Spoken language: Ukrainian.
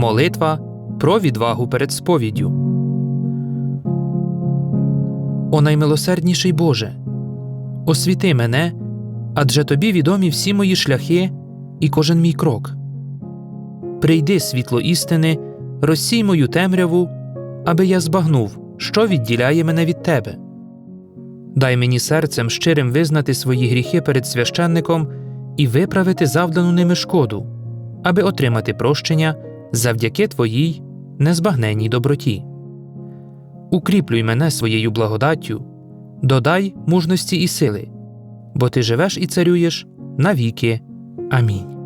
Молитва про відвагу перед сповіддю. О наймилосердніший Боже, освіти мене, адже тобі відомі всі мої шляхи і кожен мій крок. Прийди, світло істини, розсій мою темряву, аби я збагнув, що відділяє мене від тебе. Дай мені серцем щирим визнати свої гріхи перед священником і виправити завдану ними шкоду, аби отримати прощення завдяки Твоїй незбагненній доброті. Укріплюй мене своєю благодаттю, додай мужності і сили, бо ти живеш і царюєш навіки. Амінь.